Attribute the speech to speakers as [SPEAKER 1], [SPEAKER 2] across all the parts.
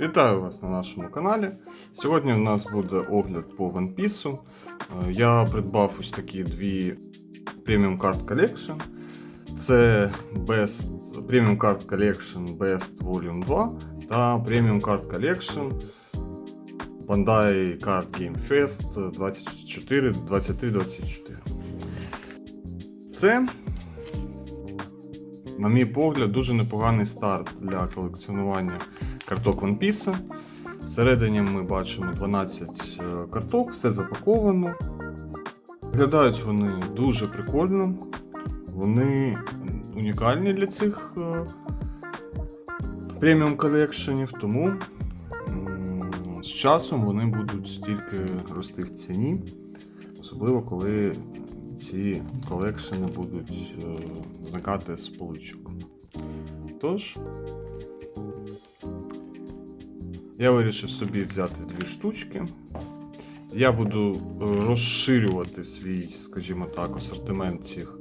[SPEAKER 1] Вітаю вас на нашому каналі. Сьогодні в нас буде огляд по One Piece. Е, Я придбав ось такі дві Premium Card Collection. Це Best, Premium Card Collection Best Volume 2 та Premium Card Collection Bandai Card Game Fest 24, 23-24. Це, на мій погляд, дуже непоганий старт для колекціонування карток One Piece. Всередині ми бачимо 12 е, карток, все запаковано. Виглядають вони дуже прикольно. Вони унікальні для цих е, преміум колекшенів, тому з часом вони будуть тільки рости в ціні, особливо коли ці колекшени будуть е, зникати з поличок. Тож, я вирішив собі взяти дві штучки. Я буду е, розширювати свій, скажімо так, асортимент цих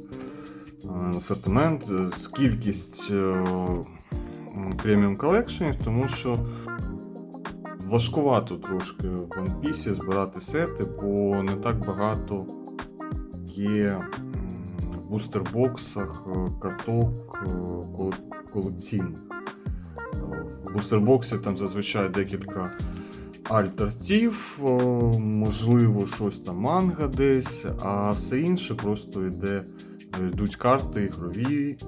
[SPEAKER 1] е, асортимент, кількість преміум колекшенів, тому що важкувато трошки в One Piece збирати сети, бо не так багато є в бустербоксах е, карток е, колекційних. В бустербоксі там зазвичай декілька альтертів, можливо, щось там манга десь, а все інше просто йде, йдуть карти ігрові, е,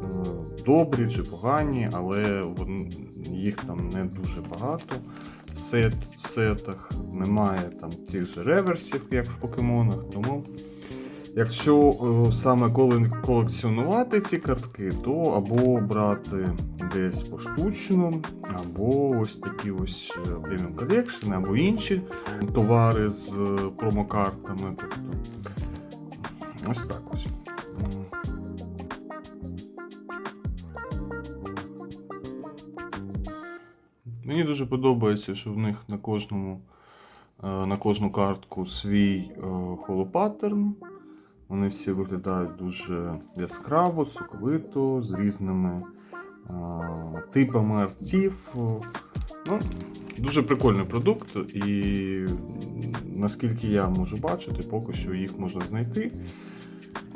[SPEAKER 1] добрі чи погані, але їх там не дуже багато в, сет, в сетах. Немає там тих же реверсів, як в покемонах. Тому Якщо е, саме колекціонувати ці картки, то або брати десь поштучно, або ось такі ось е, преміум колекшени, або інші товари з е, промокартами. Тобто ось так ось. Мені дуже подобається, що в них на кожному на кожну картку свій холопаттерн. Вони всі виглядають дуже яскраво, соковито, з різними е, типами артів. Ну, дуже прикольний продукт, і наскільки я можу бачити, поки що їх можна знайти.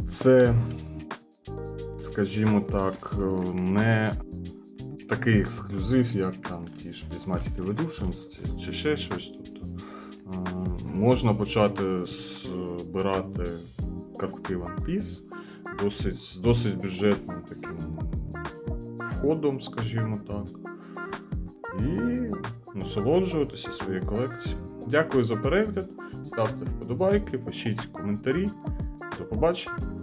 [SPEAKER 1] Це, скажімо так, е, не такий ексклюзив, як там ті ж Prismatic Evolutions чи, ще щось. Тобто, е, можна почати збирати картки One Piece досить, з досить бюджетним таким входом, скажімо так. І насолоджуватися своєю колекцією. Дякую за перегляд. Ставте вподобайки, пишіть коментарі. До побачення.